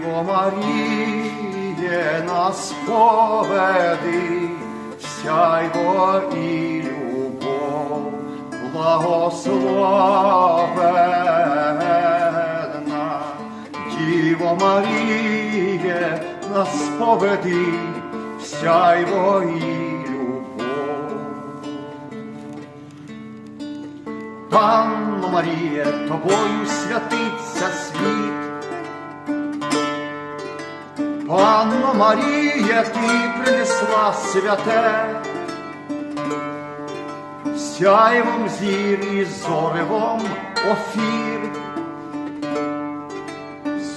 Діво Маріє, нас поведи, сяйво і любов, благословенна. Діво Маріє, нас поведи, сяйво і любов. Панно Маріє, тобою святиться Панно Марія, ти принесла святе, сяйвом зір і зоревом офір,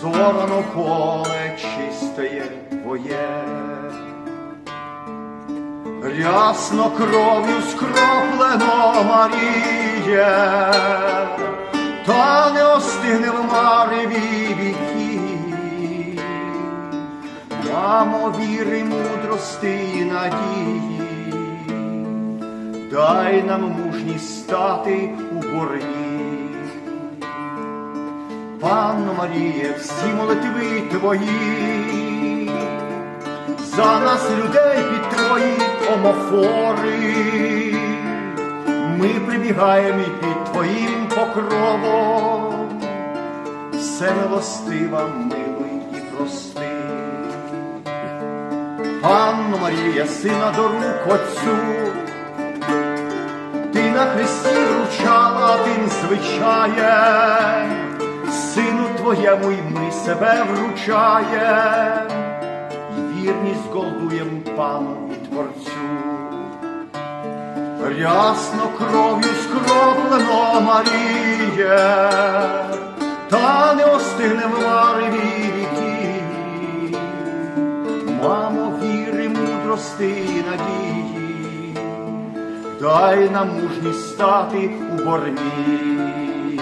зорано поле чистеє твоє, рясно кров'ю скроплено Маріє, та не остигне в мареві Мамо, віри, мудрости і надії, дай нам мужність стати у борні. Панно Маріє, всі молитви твої, за нас людей під твої омофори, ми прибігаємо і під твоїм покровом, все милостива, милий Панно Марія, сина до рук Отцю, ти на хресті вручала один звичає, сину твоєму й ми себе вручає, і вірність голдуєм пану і творцю. Рясно кров'ю скроплено Маріє, мудрости і надії, дай нам мужність стати у борні.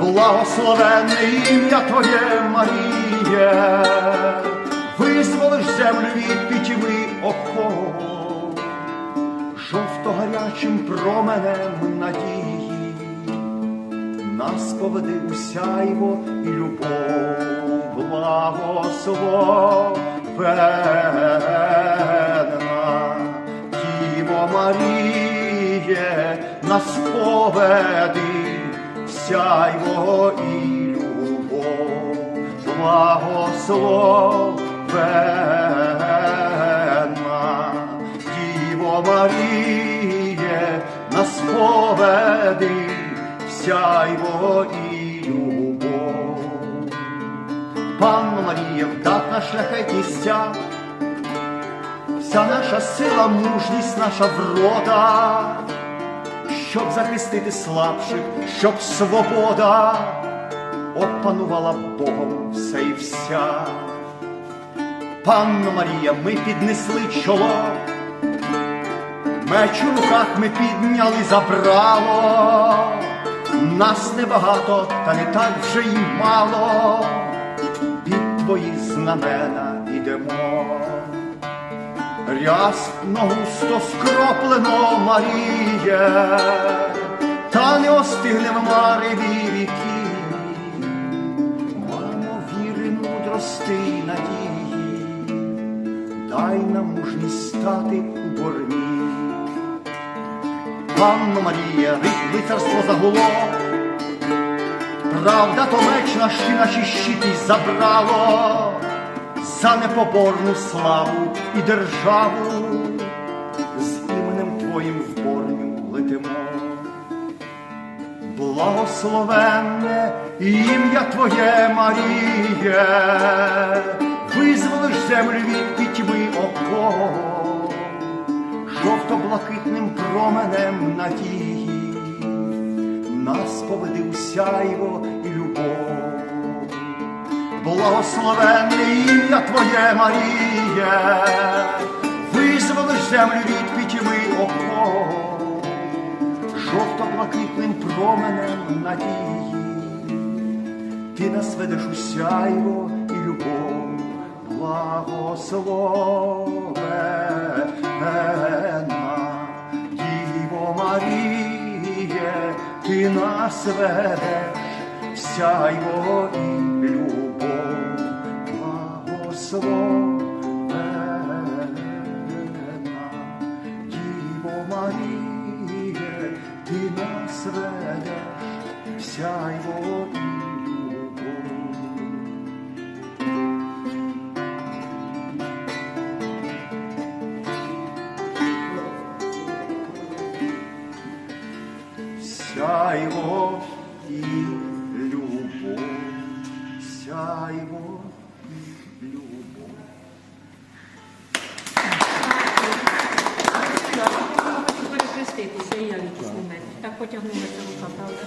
Благословенне ім'я Твоє, Маріє, визволиш землю від пітьми оков, жовто гарячим променем надії, нас поведи у сяйво і любов, благословенна. Маріє, нас поведи, сяйво і любов, благословенна. Діво Маріє, нас поведи, в сяйво і любов. Панно Марія, вдатна шляхетністя, вся наша сила, мужність, наша врода, щоб захистити слабших, щоб свобода опанувала Богом все і вся. Панно Марія, ми піднесли чоло, меч у руках ми підняли забрало, нас небагато, та не так вже й мало, під твої знамена ідемо. Рясно густо скроплено Маріє, та не остигне в мареві віки. Мамо, віри, мудрости й надії, дай нам мужність стати у борні. Панно Марія, лицарство загуло, правда то меч наші наші щити забрало за непоборну славу і державу, з іменем Твоїм в борню летимо. Благословенне ім'я Твоє, Маріє, визволиш землю від пітьми оков, жовто-блакитним променем надії, нас поведи у сяйво і любов. Благословенне ім'я Твоє, Маріє, визволиш землю від пітьми оков, жовто-блакитним променем надії, ти нас ведеш у сяйво і любов, благословенна Діво Маріє, ти нас ведеш в сяйво і благословена, Діво Маріє, ти нас ведеш, сяйво і любов. Сяйво і потягнулася рука, правда?